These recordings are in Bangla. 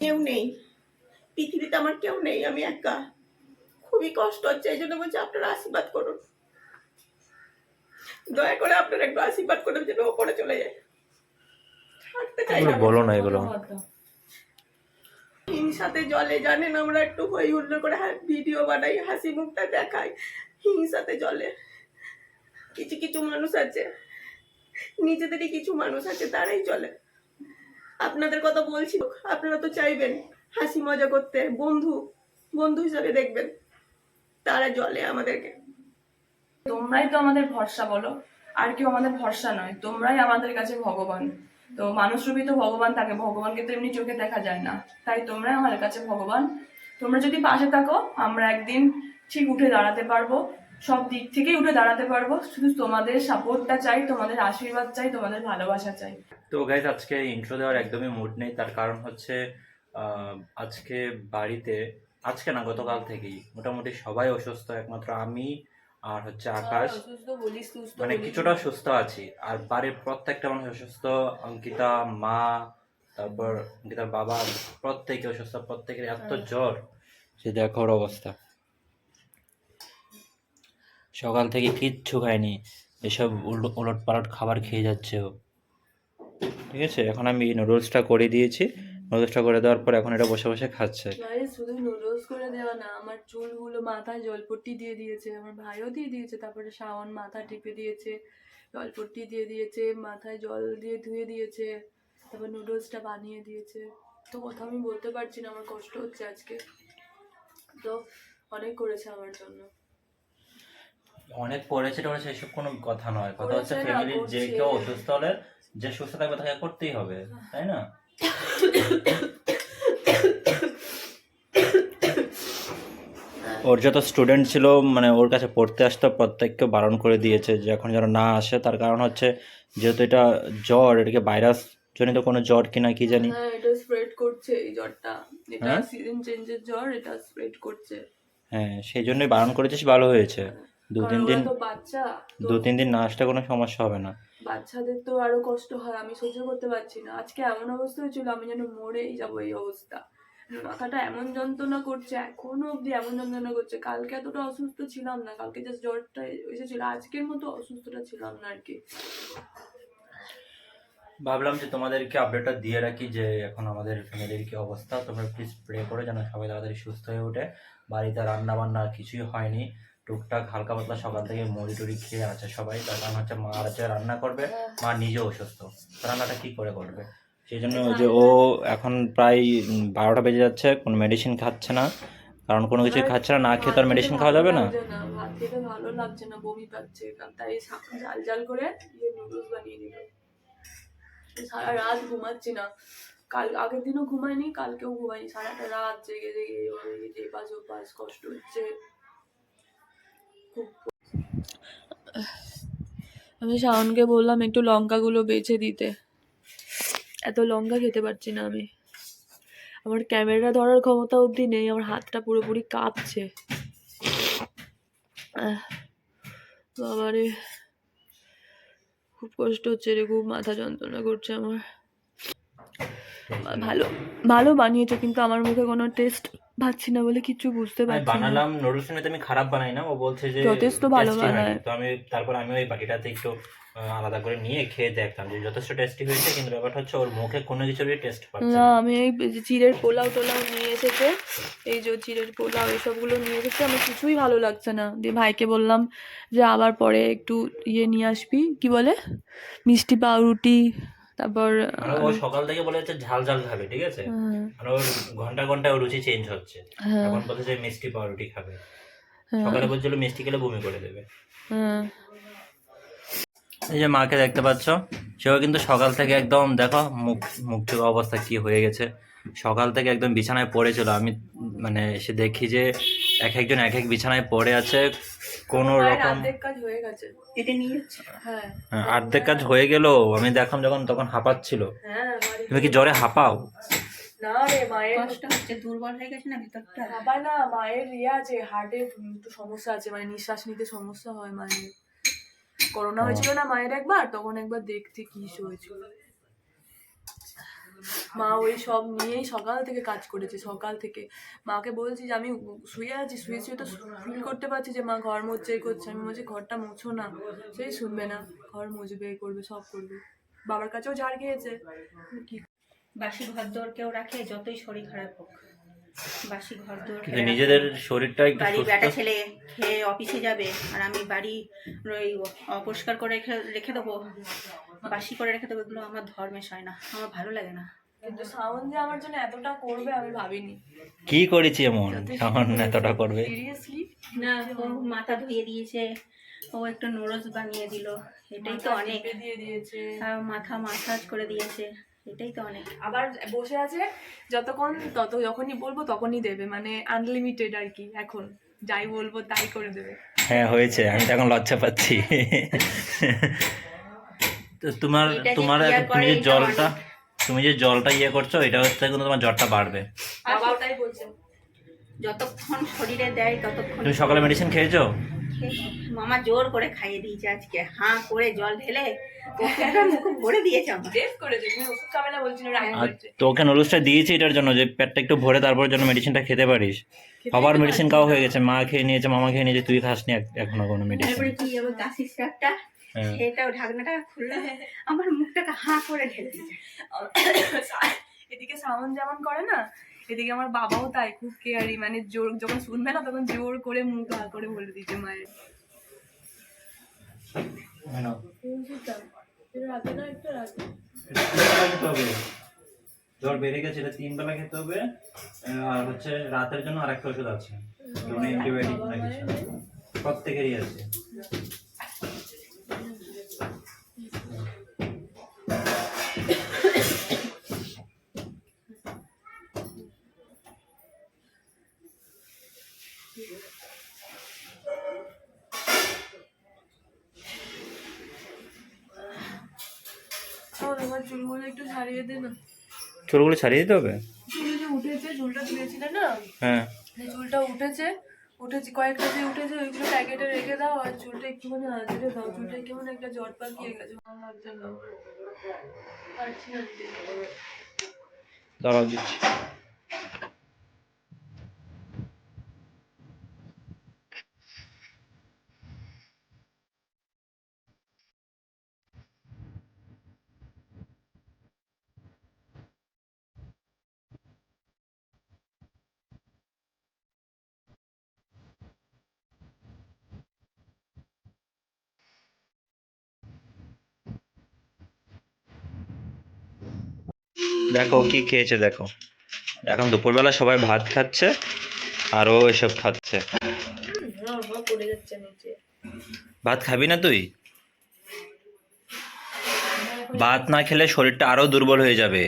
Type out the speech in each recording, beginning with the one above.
কেউ নেই। পৃথিবীতে আমার কেউ নেই আমি একা। খুবই কষ্ট হচ্ছে এই জন্য বলছি আপনারা আশীর্বাদ করুন। দয়া করে আপনারা একটু আশীর্বাদ করুন যেন ওপরে চলে যায়। থাকতে চাই বলো না এগুলো। হিংসাতে জলে জানেন আমরা একটু হই হুল্লোড় করে ভিডিও বানাই হাসি মুখটা দেখাই হিংসাতে জলে। কিছু কিছু মানুষ আছে নিজেদেরই কিছু মানুষ আছে তারাই চলে আপনাদের কথা বলছি। আপনারা তো চাইবেন হাসি মজা করতে। বন্ধু বন্ধু হিসাবে দেখবেন। তারা জলে আমাদেরকে। তোমরাই তো আমাদের ভরসা বলো। আর কেউ আমাদের ভরসা নয়। তোমরাই আমাদের কাছে ভগবান। তো মানুষ রূপী তো ভগবান থাকে ভগবানকে তো এমনি চোখে দেখা যায় না। তাই তোমরাই আমাদের কাছে ভগবান। তোমরা যদি পাশে থাকো, আমরা একদিন ঠিক উঠে দাঁড়াতে পারব। সব দিক থেকেই উঠে দাঁড়াতে পারব। শুধু তোমাদের সাপোর্টটা চাই তোমাদের আশীর্বাদ চাই তোমাদের ভালোবাসা চাই। তো গাইজ আজকে ইন্ট্রো দেওয়ার একদমই মুড নেই। তার কারণ হচ্ছে আজকে বাড়িতে আজকে না গতকাল থেকেই মোটামুটি সবাই অসুস্থ একমাত্র আমি আর হচ্ছে আকাশ। মানে কিছুটা সুস্থ আছি। আর বাড়ির প্রত্যেকটা মানুষ অসুস্থ অঙ্কিতা মা তারপর অঙ্কিতার বাবা প্রত্যেকে অসুস্থ প্রত্যেকের এত জ্বর সে দেখো ওর অবস্থা। সকাল থেকে কিচ্ছু খায়নি এসব উলট পালট খাবার খেয়ে যাচ্ছে ও। ঠিক আছে? এখন আমি নুডলসটা করে দিয়েছি। নুডলসটা করে দেওয়ার পর এখন এটা বসে বসে খাচ্ছে। শুধু নুডলস করে দেওয়া না, আমার চুলগুলো মাথায় জলপট্টি দিয়ে দিয়েছে, আমার ভাইও দিয়ে দিয়েছে, তারপরে শাওন মাথা টিপে দিয়েছে, জলপট্টি দিয়ে দিয়েছে, মাথায় জল দিয়ে ধুয়ে দিয়েছে, তারপর নুডলসটা বানিয়ে দিয়েছে। তো কথা আমি বলতে পারছি না, আমার কষ্ট হচ্ছে আজকে। তো অনেক করেছে আমার জন্য। অনেক পড়েছে টড়েছে এসব কোনো কথা নয়। কথা হচ্ছে ফ্যামিলির যে কেউ অসুস্থ হলে যে সুস্থ থাকবে তাকে করতেই হবে তাই না? ওর যত স্টুডেন্ট ছিল মানে ওর কাছে পড়তে আসতো প্রত্যেককে বারণ করে দিয়েছে যে এখন যেন না আসে। তার কারণ হচ্ছে যেহেতু এটা জ্বর এটাকে ভাইরাস জনিত কোনো জ্বর কিনা কি জানি। হ্যাঁ এটা স্প্রেড করছে এই জ্বরটা। এটা হ্যাঁ? সিজন চেঞ্জের জ্বর এটা স্প্রেড করছে। হ্যাঁ সেই জন্যই বারণ করেছিস ভালো হয়েছে। দু তিন দিন তো বাচ্চা দু তিন দিন না আসলে কোনো সমস্যা হবে না। বাচ্চাদের তো আরও কষ্ট হয় আমি সহ্য করতে পারছি না। আজকে এমন অবস্থা হয়েছিল আমি যেন মরেই যাব এই অবস্থা। মাথাটা এমন যন্ত্রণা করছে এখনও অবধি এমন যন্ত্রণা করছে। কালকে এতটা অসুস্থ ছিলাম না কালকে জাস্ট জ্বরটা এসেছিল আজকের মতো অসুস্থটা ছিলাম না আর কি ভাবলাম যে তোমাদেরকে আপডেটটা দিয়ে রাখি যে এখন আমাদের ফ্যামিলির কি অবস্থা। তোমরা প্লিজ প্রে করে যেন সবাই তাড়াতাড়ি সুস্থ হয়ে ওঠে। বাড়িতে রান্না বান্না কিছুই হয়নি। টুকটাক হালকা পাতলা সকাল থেকে মুড়ি টুড়ি খেয়ে আছে সবাই। তার কারণ হচ্ছে মা আছে রান্না করবে মা নিজেও অসুস্থ। রান্নাটা কি করে করবে? সেই জন্য ওই যে ও এখন প্রায় বারোটা বেজে যাচ্ছে কোনো মেডিসিন খাচ্ছে না। কারণ কোনো কিছু খাচ্ছে না না খেয়ে তো আর মেডিসিন খাওয়া যাবে না? লাগছে ভাত খেতে ভালো লাগছে না বমি পাচ্ছে। তাই জাল জাল করে ইয়ে নুডলস বানিয়ে দিল। সারা রাত ঘুমাচ্ছি না। কাল আগের দিনও ঘুমাইনি কালকেও ঘুমাইনি সারাটা রাত জেগে জেগে এভাবে এপাশ ওপাশ কষ্ট হচ্ছে। আমি শাওনকে বললাম একটু লঙ্কাগুলো বেছে দিতে। এত লঙ্কা খেতে পারছি না আমি। আমার ক্যামেরা ধরার ক্ষমতা অবধি নেই, আমার হাতটা পুরোপুরি কাঁপছে। বাবারে, খুব কষ্ট হচ্ছে রে, খুব মাথা যন্ত্রণা করছে আমার। ভালো ভালো বানিয়েছো, কিন্তু আমার মুখে কোনো টেস্ট পাচ্ছি না বলে কিছু বুঝতে পারছি না। বানালাম নুডলস এমনিতে আমি খারাপ বানাই না ও বলছে যে যথেষ্ট ভালো বানায়। তো আমি তারপর আমি ওই বাটিটাতে একটু আলাদা করে নিয়ে খেয়ে দেখলাম যে যথেষ্ট টেস্টি হয়েছে কিন্তু ব্যাপারটা হচ্ছে ওর মুখে কোনো কিছু কিছুরই টেস্ট পাচ্ছে না আমি এই যে চিড়ের পোলাও টোলাও নিয়ে এসেছে এই যে চিড়ের পোলাও এসবগুলো নিয়ে এসেছে আমার কিছুই ভালো লাগছে না। দিয়ে ভাইকে বললাম যে আবার পরে একটু ইয়ে নিয়ে আসবি কি বলে? মিষ্টি পাউরুটি তারপর মানে ও সকাল থেকে বলে যাচ্ছে ঝাল ঝাল খাবে ঠিক আছে? হ্যাঁ, মানে ওর ঘণ্টা ঘন্টায় ওর রুচি চেঞ্জ হচ্ছে। হ্যাঁ, এখন বলছে যে মিষ্টি পাউরুটি খাবে। হ্যাঁ, সকালে বলছিল মিষ্টি খেলে বমি করে দেবে। এই যে মাকে দেখতে পাচ্ছ সেও কিন্তু সকাল থেকে একদম দেখো মুখ মুখ চোখ অবস্থা কি হয়ে গেছে। সকাল থেকে একদম বিছানায় পড়েছিল। আমি মানে এসে দেখি যে এক একজন এক এক বিছানায় পড়ে আছে কোনো মায়ের রকম অর্ধেক কাজ হয়ে গেছে। এটা নিয়ে যাচ্ছি? হ্যাঁ। হ্যাঁ, অর্ধেক কাজ হয়ে গেল আমি দেখলাম যখন তখন হাঁপাচ্ছিল। হ্যাঁ তুমি কি জ্বরে হাঁপাও? না রে মায়ের কষ্ট হচ্ছে দুর্বল হয়ে গেছে না ভিতরটা? বাবা না মায়ের ইয়ে আছে হার্টে একটু সমস্যা আছে মানে নিঃশ্বাস নিতে সমস্যা হয় মায়ের। করোনা হয়েছিল না মায়ের একবার তখন একবার দেখতে কি হয়েছিল। মা ওই সব নিয়েই সকাল থেকে কাজ করেছে সকাল থেকে। মাকে বলছি যে আমি শুয়ে আছি শুয়ে শুয়ে তো ফিল করতে পারছি যে মা ঘর মুছছে এই করছে। আমি বলছি ঘরটা মুছো না সেই শুনবে না। ঘর মুছবে করবে সব করবে। বাবার কাছেও ঝাড় খেয়েছে। কি বাসি ঘর দোর কেউ রাখে যতই শরীর খারাপ হোক। বাসি ঘর দোর নিজেদের শরীরটা একটু বাড়ি বেটা ছেলে খেয়ে অফিসে যাবে আর আমি বাড়ি ওই অপরিষ্কার করে রেখে রেখে দেবো। বাসি করে রেখে দেবো এগুলো আমার ধর্মে হয় না আমার ভালো লাগে না। কিন্তু শ্রাবণ যে আমার জন্য এতটা করবে আমি ভাবিনি। কি করেছি এমন? সামান্য এতটা করবে? সিরিয়াসলি না ও মাথা ধুয়ে দিয়েছে ও একটু নুডলস বানিয়ে দিল এটাই তো অনেক। দিয়ে দিয়েছে। মাথা মাসাজ করে দিয়েছে এটাই তো অনেক। আবার বসে আছে যতক্ষণ তত যখনই বলব তখনই দেবে মানে আনলিমিটেড আর কি এখন। যাই বলব তাই করে দেবে। হ্যাঁ হয়েছে আমি তো এখন লজ্জা পাচ্ছি। তোমার তোমার তুমি যে জলটা তুমি যে জলটা ইয়ে করছ এটা হচ্ছে কিন্তু তোমার জ্বরটা বাড়বে। বাবাও তাই বলছে। যতক্ষণ শরীরে দেয় ততক্ষণ তুমি সকালে মেডিসিন খেয়েছো? মামা জোর করে খাইয়ে দিয়েছে আজকে। হাঁ করে জল ঢেলে ভরে দিয়েছে আমার টেস্ট করেছে তুমি ওষুধ খাবে না বলছিল রাগ আর করছে তোকে নুডলসটা দিয়েছি এটার জন্য যে পেটটা একটু ভরে তারপর যেন মেডিসিনটা খেতে পারিস। আবার মেডিসিন খাওয়া হয়ে গেছে। মা খেয়ে নিয়েছে মামা খেয়ে নিয়েছে তুই খাসনি এখনও কোনো মেডিসিন তারপরে কি কাশির হ্যাঁ সেটাও ঢাকনাটা খুললো আমার মুখটাকে হাঁ করে ঢেলে এদিকে সাউন্ড যেমন করে না এদিকে আমার বাবাও তাই খুব কেয়ারি মানে জোর যখন শুনবে না তখন জোর করে মুখ হা করে বলে দিচ্ছে মায়ের। জ্বর বেড়ে গেছে এটা তিন বেলা খেতে হবে আর হচ্ছে রাতের জন্য আরেকটা ওষুধ আছে অ্যান্টিবায়োটিক প্রত্যেকেরই আছে। চুলগুলো ছাড়িয়ে দিতে হবে? উঠেছে চুলটা তুলেছিলে না? হ্যাঁ। চুলটা উঠেছে উঠেছে কয়েকটা যে উঠেছে ওইগুলো প্যাকেটে রেখে দাও আর চুলটা একটুখানি আঁচড়ে দাও। চুলটা কেমন একটা জট পাকিয়ে গেছে। দাঁড়াও দিচ্ছি। দেখো কি খেয়েছে, দেখো। এখন দুপুরবেলা সবাই ভাত খাচ্ছে, আর ও এসব খাচ্ছে। ভাত খাবি না তুই? ভাত না খেলে শরীরটা আরও দুর্বল হয়ে যাবে।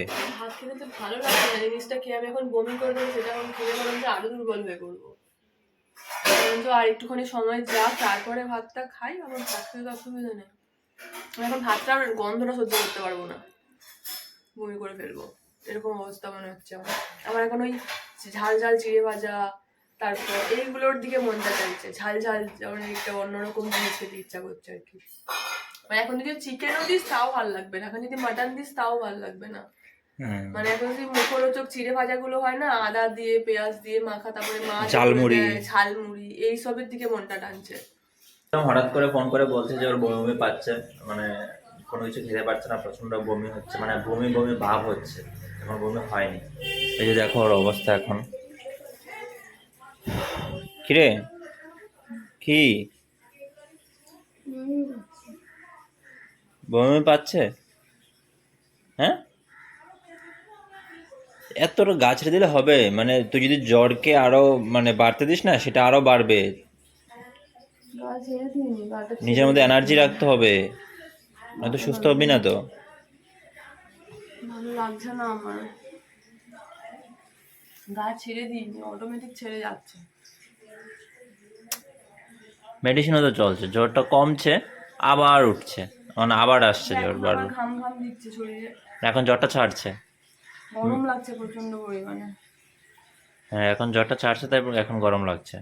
আর একটুখানি সময় তারপরে ভাতটা খাই আমার ভাত খেতে অসুবিধা নেই। এখন ভাতটার গন্ধটা সহ্য করতে পারব না। বমি করে ফেলব। এরকম অবস্থা মনে হচ্ছে আমার। আমার এখন ওই ঝাল ঝাল চিড়ে ভাজা তারপর এইগুলোর দিকে মনটা চাইছে। ঝাল ঝাল যেমন একটা অন্যরকম জিনিস খেতে ইচ্ছা করছে আর কি। মানে এখন যদি চিকেনও দিস তাও ভালো লাগবে না। এখন যদি মাটন দিস তাও ভালো লাগবে না। হ্যাঁ। মানে এখন যে মুখরোচক চিড়ে ভাজা গুলো হয় না আদা দিয়ে পেঁয়াজ দিয়ে মাখা তারপরে মাছ ঝালমুড়ি। ঝালমুড়ি এইসবের দিকে মনটা টানছে। হঠাৎ করে ফোন করে বলছে যে ওর বমি বমি পাচ্ছে। মানে কোনো কিছু খেতে পারছে না প্রচণ্ড বমি হচ্ছে মানে বমি বমি ভাব হচ্ছে এখন বমি হয়নি। এই যে দেখো ওর অবস্থা এখন। কিরে? কি? বমি পাচ্ছে। হ্যাঁ? এত গাছ দিলে হবে মানে তুই যদি জ্বরকে আরও মানে বাড়তে দিস না সেটা আরও বাড়বে। নিজের মধ্যে এনার্জি রাখতে হবে। নয়তো সুস্থ হবি না তো? ভালো লাগছে না আমার। গা ছেড়ে দিইনি অটোমেটিক ছেড়ে যাচ্ছে। মেডিসিনও তো চলছে জ্বরটা কমছে আবার উঠছে। মানে আবার আসছে জ্বর ঘাম ঘাম দিচ্ছে শরীরে। এখন জ্বরটা ছাড়ছে। গরম লাগছে প্রচণ্ড পরিমাণে। হ্যাঁ এখন জ্বরটা ছাড়ছে তাই এখন গরম লাগছে।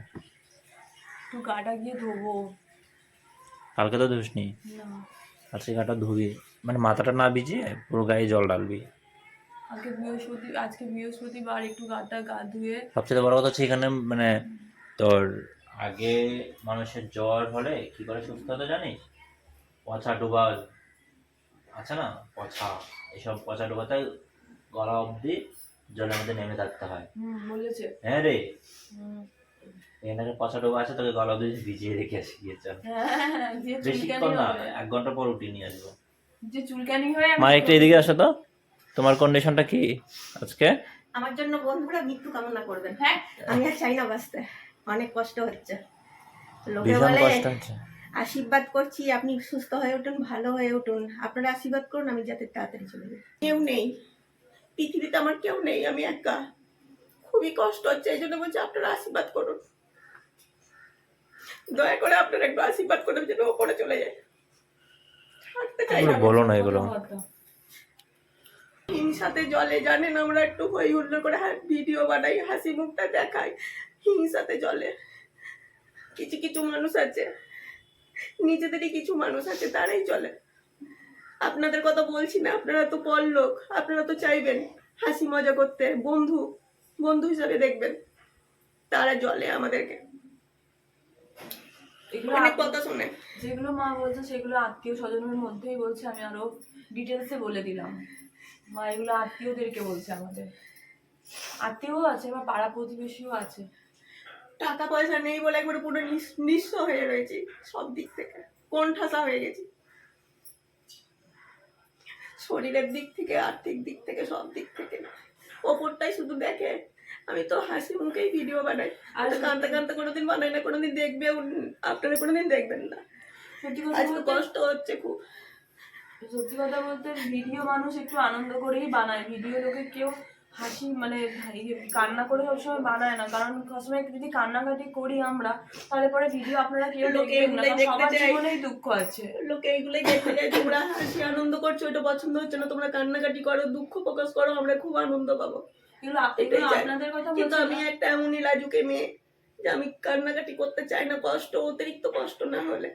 একটু গাটা গিয়ে ধোবো। কালকে তো ধুসনি। না। আজকে গাটা ধুবি। মানে মাথাটা না ভিজিয়ে পুরো গায়ে জল ডালবি আজকে বৃহস্পতি আজকে বৃহস্পতিবার একটু গাটা গা ধুয়ে। সবচেয়ে বড় কথা হচ্ছে এখানে মানে তোর আগে মানুষের জ্বর হলে কি করে সুস্থ হতে জানিস? পচা ডোবা আছে না? পচা এইসব পচা ডোবাতে গলা অবধি জলের মধ্যে নেমে থাকতে হয়। বলেছে। হ্যাঁ রে। এখানে পচা ডোবা আছে তোকে গলা অবধি ভিজিয়ে রেখে আসি গিয়েছে হ্যাঁ যে বেশিক্ষণ না এক ঘণ্টা পর উঠিয়ে নিয়ে আসব। যে চুলকানি হয়ে মা একটু এদিকে আসো তো। তোমার কন্ডিশনটা কি আজকে? আমার জন্য বন্ধুরা মৃত্যু কামনা করবেন। হ্যাঁ আমি আর চাই না বাঁচতে। অনেক কষ্ট হচ্ছে। লোকে ভীষণ বলে কষ্ট হচ্ছে। আশীর্বাদ করছি আপনি সুস্থ হয়ে উঠুন ভালো হয়ে উঠুন। আপনারা আশীর্বাদ করুন আমি যাতে তাড়াতাড়ি চলে যাই। কেউ নেই। পৃথিবীতে আমার কেউ নেই আমি একা। খুবই কষ্ট হচ্ছে এই জন্য বলছি আপনারা আশীর্বাদ করুন। দয়া করে আপনারা একটু আশীর্বাদ করুন যেন ওপরে চলে যায়। থাকতে চাই বলো না এগুলো। হিংসাতে জলে জানেন আমরা একটু হই হুল্লো করে ভিডিও বানাই হাসি মুখটা দেখাই। হিংসাতে জলে। কিছু কিছু মানুষ আছে নিজেদেরই কিছু মানুষ আছে তারাই চলে আপনাদের কথা বলছি না আপনারা তো পর লোক আপনারা তো চাইবেন হাসি মজা করতে। বন্ধু বন্ধু হিসাবে দেখবেন। তারা জলে আমাদেরকে। অনেক কথা শুনে। যেগুলো মা বলছে সেগুলো আত্মীয় স্বজনের মধ্যেই বলছে আমি আরও ডিটেলসে বলে দিলাম। মা এগুলো আত্মীয়দেরকে বলছে আমাদের। আত্মীয়ও আছে বা পাড়া প্রতিবেশীও আছে। টাকা পয়সা নেই বলে একবারে পুরো নিঃস- নিঃস্ব হয়ে রয়েছি সব দিক থেকে। কোন ঠাসা হয়ে গেছি। শরীরের দিক থেকে আর্থিক দিক থেকে সব দিক থেকে। ওপরটাই শুধু দেখে। আমি তো হাসি মুখেই ভিডিও বানাই। আর কানতে কানতে কোনোদিন বানাই না কোনোদিন দেখবে আপনারা কোনোদিন দেখবেন না। আজকে কষ্ট হচ্ছে খুব। সত্যি কথা বলতে ভিডিও মানুষ একটু আনন্দ করেই বানায়। ভিডিও লোকে কেউ হাসি মানে কান্না করে সবসময় বানায় না। কারণ সবসময় যদি কান্নাকাটি করি আমরা তাহলে পরে ভিডিও আপনারা কেউ লোকে সবার জীবনেই দুঃখ আছে। লোকে এইগুলোই দেখতে যায় তোমরা হাসি আনন্দ করছ এটা পছন্দ হচ্ছে না তোমরা কান্নাকাটি করো দুঃখ প্রকাশ করো আমরা খুব আনন্দ পাবো। এটাই চাই। কিন্তু আমি একটা এমনই লাজুকে মেয়ে যে আমি কান্নাকাটি করতে চাই না কষ্ট অতিরিক্ত কষ্ট না হলে।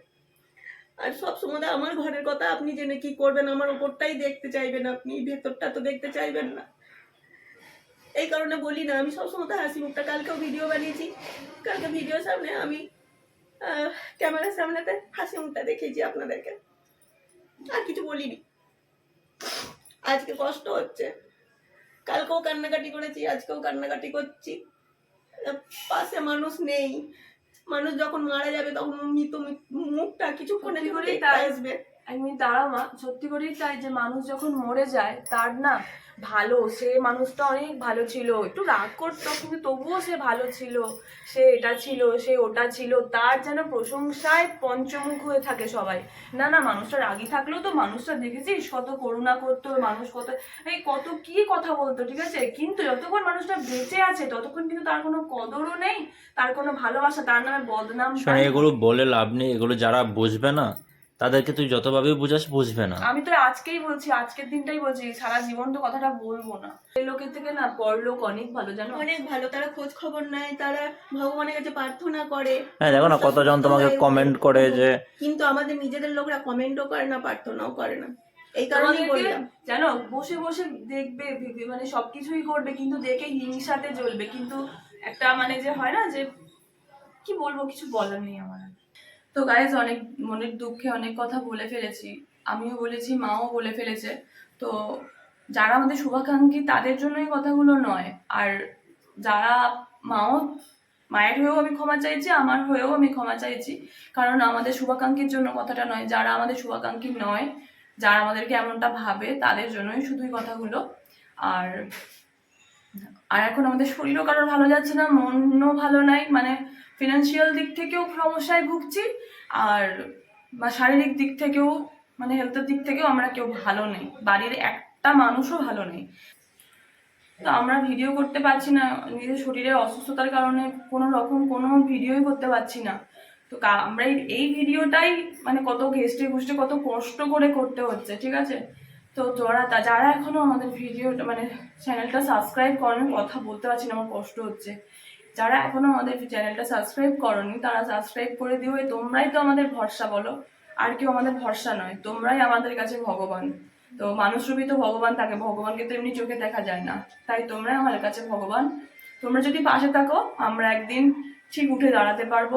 আর সব সময় আমার ঘরের কথা আপনি জেনে কি করবেন আমার ওপরটাই দেখতে চাইবেন আপনি ভেতরটা তো দেখতে চাইবেন না। এই কারণে বলি না আমি সবসময় তো হাসি মুখটা কালকেও ভিডিও বানিয়েছি। কালকে ভিডিও সামনে আমি ক্যামেরার সামনেতে হাসি মুখটা দেখিয়েছি আপনাদেরকে। আর কিছু বলিনি। আজকে কষ্ট হচ্ছে। কালকেও কান্নাকাটি করেছি আজকেও কান্নাকাটি করছি। পাশে মানুষ নেই। মানুষ যখন মারা যাবে তখন মৃত মুখটা কিছুক্ষণের তাই। আসবে। আমি দাঁড়া মা সত্যি করেই তাই যে মানুষ যখন মরে যায় তার না ভালো সে মানুষটা অনেক ভালো ছিল। একটু রাগ করতো কিন্তু তবুও সে ভালো ছিল। সে এটা ছিল সে ওটা ছিল তার যেন প্রশংসায় পঞ্চমুখ হয়ে থাকে সবাই। না না মানুষটা রাগি থাকলেও তো মানুষটা দেখেছিস কত করুণা করতো মানুষ কত এই কত কি কথা বলতো ঠিক আছে? কিন্তু যতক্ষণ মানুষটা বেঁচে আছে ততক্ষণ কিন্তু তার কোনো কদরও নেই তার কোনো ভালোবাসা তার নামে বদনাম এগুলো বলে লাভ নেই এগুলো যারা বুঝবে না তাদেরকে তুই যতভাবে বুঝাস বুঝবে না। আমি তো আজকেই বলছি আজকের দিনটাই বলছি সারা জীবন তো কথাটা বলব না। এই লোকের থেকে না পরলোক অনেক ভালো জানো? অনেক ভালো তারা খোঁজ খবর নেয় তারা ভগবানের কাছে প্রার্থনা করে। হ্যাঁ দেখো না কতজন তোমাকে কমেন্ট করে যে কিন্তু আমাদের নিজেদের লোকরা কমেন্টও করে না প্রার্থনাও করে না। এই কারণেই তোমাদেরকে বললাম। জানো বসে বসে দেখবে মানে সবকিছুই করবে কিন্তু দেখে হিংসাতে জ্বলবে। কিন্তু একটা মানে যে হয় না যে কি বলব কিছু বলার নেই আমার। তো গাইজ অনেক মনের দুঃখে অনেক কথা বলে ফেলেছি। আমিও বলেছি, মাও বলে ফেলেছে। তো যারা আমাদের শুভাকাঙ্ক্ষী, তাদের জন্য এই কথাগুলো নয়। আর যারা মাও, মায়ের হয়েও আমি ক্ষমা চাইছি, আমার হয়েও আমি ক্ষমা চাইছি। কারণ আমাদের শুভাকাঙ্ক্ষীর জন্য কথাটা নয়, যারা আমাদের শুভাকাঙ্ক্ষী নয়, যারা আমাদেরকে এমনটা ভাবে, তাদের জন্যই শুধুই কথাগুলো। আর আর এখন আমাদের শরীরও কারোর ভালো যাচ্ছে না, মনও ভালো নাই। মানে ফিনান্সিয়াল দিক থেকেও সমস্যায় ভুগছি, আর বা শারীরিক দিক থেকেও মানে হেলথের দিক থেকেও আমরা কেউ ভালো নেই। বাড়ির একটা মানুষও ভালো নেই। তো আমরা ভিডিও করতে পারছি না, নিজের শরীরের অসুস্থতার কারণে কোনো রকম কোনো ভিডিওই করতে পারছি না। তো আমরা এই- ভিডিওটাই মানে কত ঘেষ্টে ঘুষ্টে কত কষ্ট করে করতে হচ্ছে, ঠিক আছে? তো যারা যারা এখনও আমাদের ভিডিওটা মানে চ্যানেলটা সাবস্ক্রাইব করেন, কথা বলতে পারছি না, আমার কষ্ট হচ্ছে। যারা এখনও আমাদের চ্যানেলটা সাবস্ক্রাইব করনি, তারা সাবস্ক্রাইব করে দিও। তোমরাই তো আমাদের ভরসা বলো। আর কেউ আমাদের ভরসা নয়। তোমরাই আমাদের কাছে ভগবান। তো মানুষরূপী তো ভগবান থাকে। ভগবানকে তো এমনি চোখে দেখা যায় না। তাই তোমরাই আমার কাছে ভগবান। তোমরা যদি পাশে থাকো, আমরা একদিন ঠিক উঠে দাঁড়াতে পারব।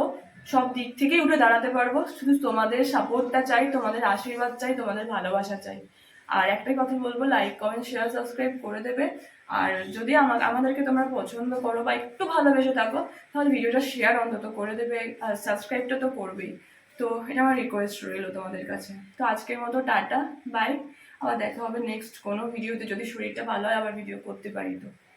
সব দিক থেকেই উঠে দাঁড়াতে পারব। শুধু তোমাদের সাপোর্টটা চাই, তোমাদের আশীর্বাদ চাই, তোমাদের ভালোবাসা চাই। আর একটাই কথা বলব লাইক কমেন্ট শেয়ার সাবস্ক্রাইব করে দেবে। আর যদি আমা- আমাদেরকে তোমরা পছন্দ করো বা একটু ভালোবেসে থাকো, তাহলে ভিডিওটা শেয়ার অন্তত করে দেবে, আর সাবস্ক্রাইবটা তো করবেই। তো এটা আমার রিকোয়েস্ট রইল তোমাদের কাছে। তো আজকের মতো টাটা বাই আবার দেখা হবে নেক্সট কোনো ভিডিওতে যদি শরীরটা ভালো হয়, আবার ভিডিও করতে পারি তো।